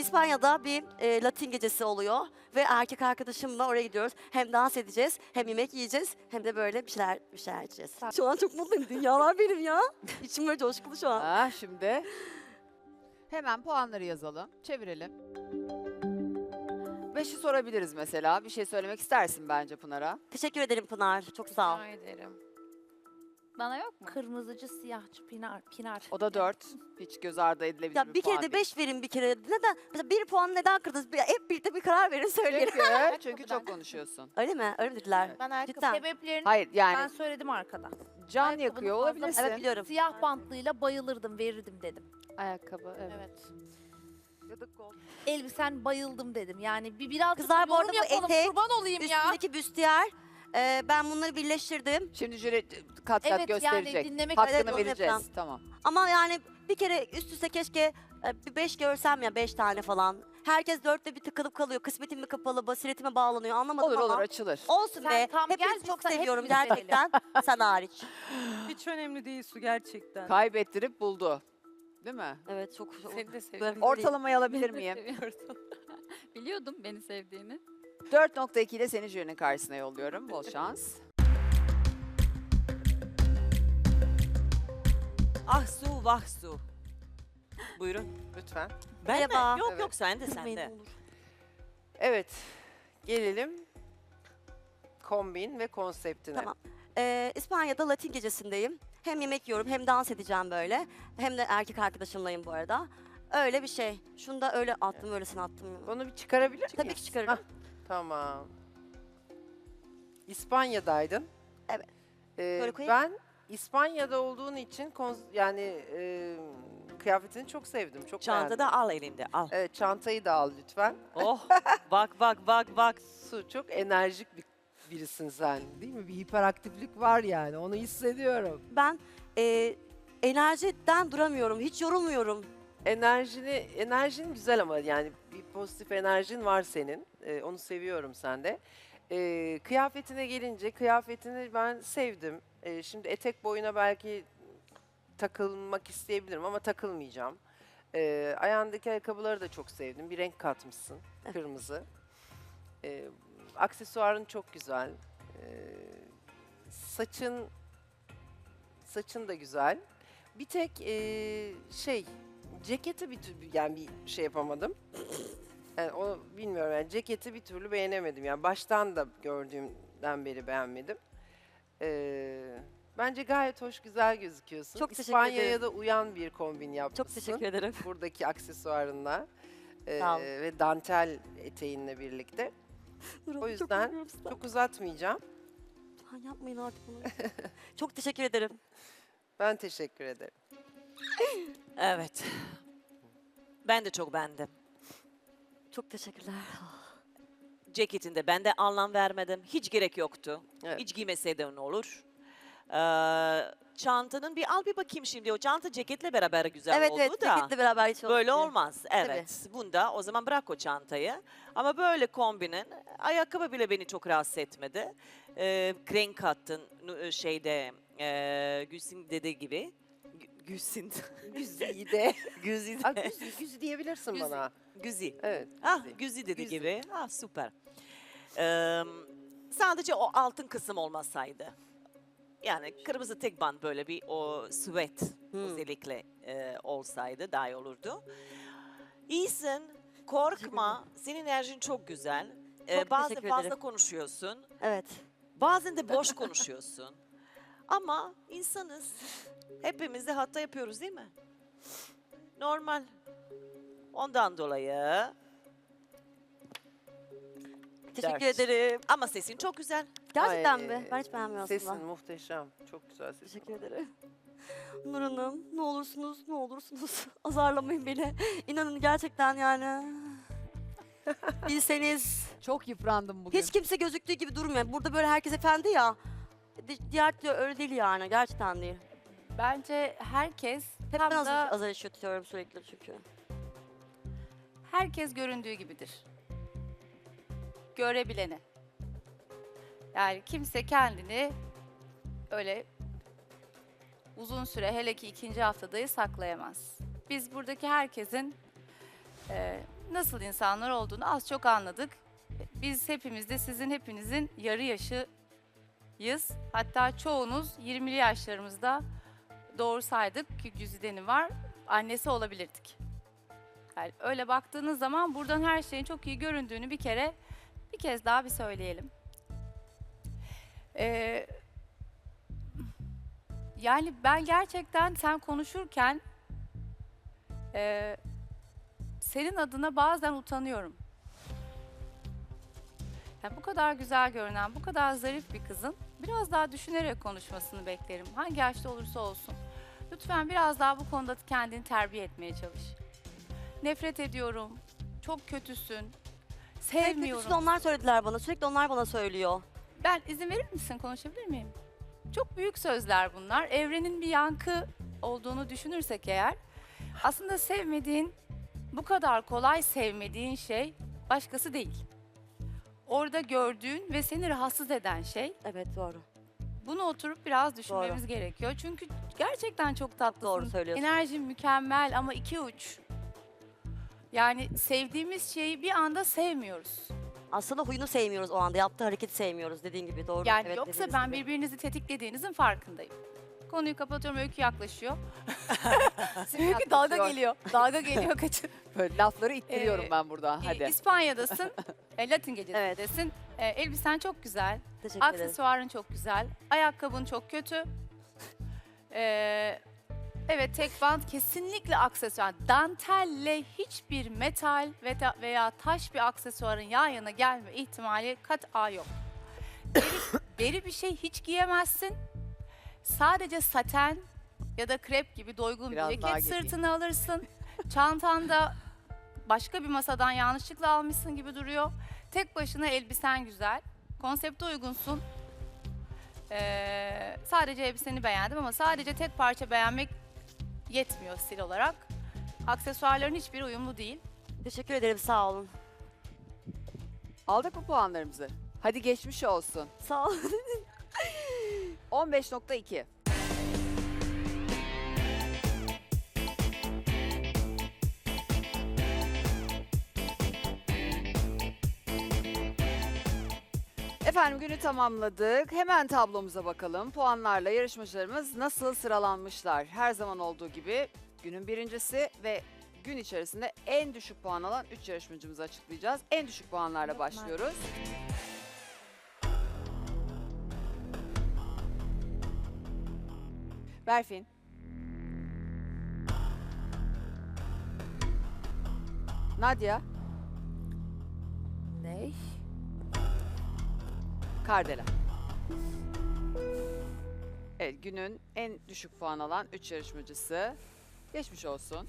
İspanya'da bir e, Latin gecesi oluyor ve erkek arkadaşımla oraya gidiyoruz. Hem dans edeceğiz, hem yemek yiyeceğiz, hem de böyle bir şeyler bir şeyler içeceğiz. Şu an çok mutluyum. Dünyalar benim ya. İçim böyle coşkulu şu an. Ah şimdi hemen puanları yazalım. Çevirelim. Beşi sorabiliriz mesela. Bir şey söylemek istersin bence Pınar'a. Teşekkür ederim Pınar. Çok sağ ol. Rica ederim. Bana yok mu? Kırmızıcı, siyahçı, pinar, pinar. O da dört. Hiç göz ardı edilebilir Ya bir kere puan de değil. beş verin bir kere. Neden? Mesela bir puan neden kırdınız? Bir- Hep birlikte bir karar verin söyleyin. Çünkü, çünkü çok konuşuyorsun. Öyle mi? Öyle mi dediler? Evet. Ben ayakkabı Cidden. sebeplerini Hayır ben yani söyledim arkada. can ayakkabının yakıyor fazla- olabilirsin. Evet biliyorum. Siyah bantlıyla bayılırdım, verirdim dedim. Ayakkabı evet. Evet. Elbisen bayıldım dedim. Yani bir birazcık Kızlar bu arada bu yapalım. etek, Kurban olayım ya. Üstündeki büstiyer. E, ben bunları birleştirdim. Şimdi jüri kat kat Evet, yani gösterecek. dinlemek- Hakkını Evet, onu vereceğiz. yapacağım. Tamam. Ama yani bir kere üst üste keşke e, bir beş görsem ya beş tane falan. Herkes dörtte bir tıkılıp kalıyor. Kısmetim mi kapalı, basiretime bağlanıyor anlamadım Olur ama. olur açılır. Olsun Sen be. tam Hepinizi çok seviyorum hepimiz gerçekten. Sen hariç. Hiç önemli değil su gerçekten. Kaybettirip buldu. Değil mi? Evet çok. çok Seni de seviyorum. Ortalamayı alabilir miyim? Biliyordum beni sevdiğini. 4.2 ile seni jürinin karşısına yolluyorum. Bol şans. Ah su vah su. Buyurun. Lütfen. Ben Merhaba. mi? Yok Evet. yok sen de sen de. Evet. Gelelim kombin ve konseptine. Tamam. Ee, İspanya'da Latin gecesindeyim. Hem yemek yiyorum hem dans edeceğim böyle. Hem de erkek arkadaşımlayım bu arada. Öyle bir şey. Şunu da öyle attım, öylesine attım. Onu bir çıkarabilir miyiz? Tabii ki çıkarırım. Hah, Tamam. İspanya'daydın. Evet. Ee, Böyle koyayım. ben İspanya'da olduğun için yani e, kıyafetini çok sevdim. Çok Çanta beğendim. da al elinde al. Evet çantayı da al lütfen. Oh bak bak bak bak. Su çok enerjik bir birisin sen değil mi? Bir hiperaktiflik var yani onu hissediyorum. Ben e, enerjiden duramıyorum. Hiç yorulmuyorum. Enerjini, enerjin güzel ama yani pozitif enerjin var senin. Ee, onu seviyorum sende. Ee, kıyafetine gelince kıyafetini ben sevdim. Ee, şimdi etek boyuna belki takılmak isteyebilirim ama takılmayacağım. Ee, ayağındaki ayakkabıları da çok sevdim. Bir renk katmışsın. Kırmızı. Ee, aksesuarın çok güzel. Ee, saçın saçın da güzel. Bir tek ee, şey ceketi bir yani bir şey yapamadım. Yani onu bilmiyorum yani ceketi bir türlü beğenemedim. Yani baştan da gördüğümden beri beğenmedim. Ee, bence gayet hoş güzel gözüküyorsun. Çok teşekkür İspanya'ya ederim. da uyan bir kombin yapmışsın. Çok teşekkür ederim. Buradaki aksesuarınla Sağ ol. ve dantel eteğinle birlikte. Nurhan, O çok yüzden sana. Çok uzatmayacağım. Lütfen yapmayın artık bunu. çok teşekkür ederim. Ben teşekkür ederim. Evet. Ben de çok beğendim. Çok teşekkürler. Ceketinde ben de anlam vermedim. Hiç gerek yoktu. Evet. Hiç giymeseydin olur. Ee, çantanın bir al bir bakayım şimdi. O çanta ceketle beraber güzel evet oldu evet da. ceketle beraber hiç Böyle olmuyor. olmaz. Evet. Bunda o zaman bırak o çantayı. Ama böyle kombinin ayakkabı bile beni çok rahatsız etmedi. Ee, renk kattın nu- şeyde e, Gülsin dediği gibi. Gü- Gülsin. Güzide. Güzi. Aa, güz, güz diyebilirsin Güzi. bana. Güzi. Evet. Ah güzi. Güzi dediği Güzi. gibi. Ah süper. Ee, sadece o altın kısım olmasaydı. Yani kırmızı tek band böyle bir o süvet Hmm. özellikle e, olsaydı daha iyi olurdu. İyisin, korkma. Senin enerjin çok güzel. Ee, Çok bazen teşekkür fazla ederim. konuşuyorsun. Evet. Bazen de boş konuşuyorsun. Ama insanız. Hepimiz de hata yapıyoruz değil mi? Normal. Ondan dolayı Teşekkür Dört. ederim. ama sesin çok güzel. Gerçekten Ay, mi? Ben hiç beğenmiyorum Sesin aslında. muhteşem. Çok güzel sesin. Teşekkür ederim. Nur Hanım ne olursunuz ne olursunuz azarlamayın beni. İnanın gerçekten yani. Bilseniz Çok yıprandım bugün. hiç kimse gözüktüğü gibi durmuyor. Burada böyle herkes efendi ya. Di- Diğer türlü öyle değil yani gerçekten değil. Bence herkes Hep tam ben azar, da azar işitiyorum sürekli çünkü. herkes göründüğü gibidir. Görebileni. Yani kimse kendini öyle uzun süre hele ki ikinci haftadayı saklayamaz. Biz buradaki herkesin e, nasıl insanlar olduğunu az çok anladık. Biz hepimiz de sizin hepinizin yarı yaşıyız. Hatta çoğunuz 20'li yaşlarımızda doğru saydık ki Güzide'nin var. Annesi olabilirdik. Yani öyle baktığınız zaman buradan her şeyin çok iyi göründüğünü bir kere bir kez daha bir söyleyelim. Ee, yani ben gerçekten sen konuşurken e, senin adına bazen utanıyorum. Yani bu kadar güzel görünen, bu kadar zarif bir kızın biraz daha düşünerek konuşmasını beklerim. Hangi yaşta olursa olsun. Lütfen biraz daha bu konuda kendini terbiye etmeye çalış. Nefret ediyorum, çok kötüsün, Sürekli sevmiyorum. bütün onlar söylediler bana. Sürekli onlar bana söylüyor. Ben izin verir misin konuşabilir miyim? Çok büyük sözler bunlar. Evrenin bir yankı olduğunu düşünürsek eğer aslında sevmediğin bu kadar kolay sevmediğin şey başkası değil. Orada gördüğün ve seni rahatsız eden şey Evet doğru. bunu oturup biraz düşünmemiz gerekiyor. Çünkü gerçekten çok tatlısın. Doğru söylüyorsun. Enerjin mükemmel ama iki uç. Yani sevdiğimiz şeyi bir anda sevmiyoruz. Aslında huyunu sevmiyoruz o anda. Yaptığı hareketi sevmiyoruz dediğin gibi doğru. Yani Evet, yoksa dediğiniz ben gibi. birbirinizi tetiklediğinizin farkındayım. Konuyu kapatıyorum, öykü yaklaşıyor. öykü yaklaşıyor. dalga geliyor. Dalga geliyor kaçın. Böyle lafları ittiriyorum Ee, ben burada. Ee, Hadi. İspanya'dasın, e, Latin gecesindesin. E, elbisen çok güzel, Teşekkür ederim. aksesuarın çok güzel, ayakkabın çok kötü. Ee, evet tek bant kesinlikle aksesuar. Dantelle hiçbir metal ve ta- veya taş bir aksesuarın yan yana gelme ihtimali kat yok. Deri, deri bir şey hiç giyemezsin. Sadece saten ya da krep gibi doygun Biraz bir daha ceket geleyim. sırtına alırsın. Çantanda başka bir masadan yanlışlıkla almışsın gibi duruyor. Tek başına elbisen güzel. Konsepte uygunsun. Ee, sadece elbiseni beğendim ama sadece tek parça beğenmek yetmiyor stil olarak. Aksesuarların hiçbiri uyumlu değil. Teşekkür ederim sağ olun. Aldık mı puanlarımızı? Hadi geçmiş olsun. Sağ olun. 15.2. Efendim günü tamamladık. Hemen tablomuza bakalım. Puanlarla yarışmacılarımız nasıl sıralanmışlar? Her zaman olduğu gibi günün birincisi ve gün içerisinde en düşük puan alan 3 yarışmacımızı açıklayacağız. En düşük puanlarla başlıyoruz. Berfin. Nadia. Ne? Kardelen. Evet günün en düşük puan alan 3 yarışmacısı. Geçmiş olsun.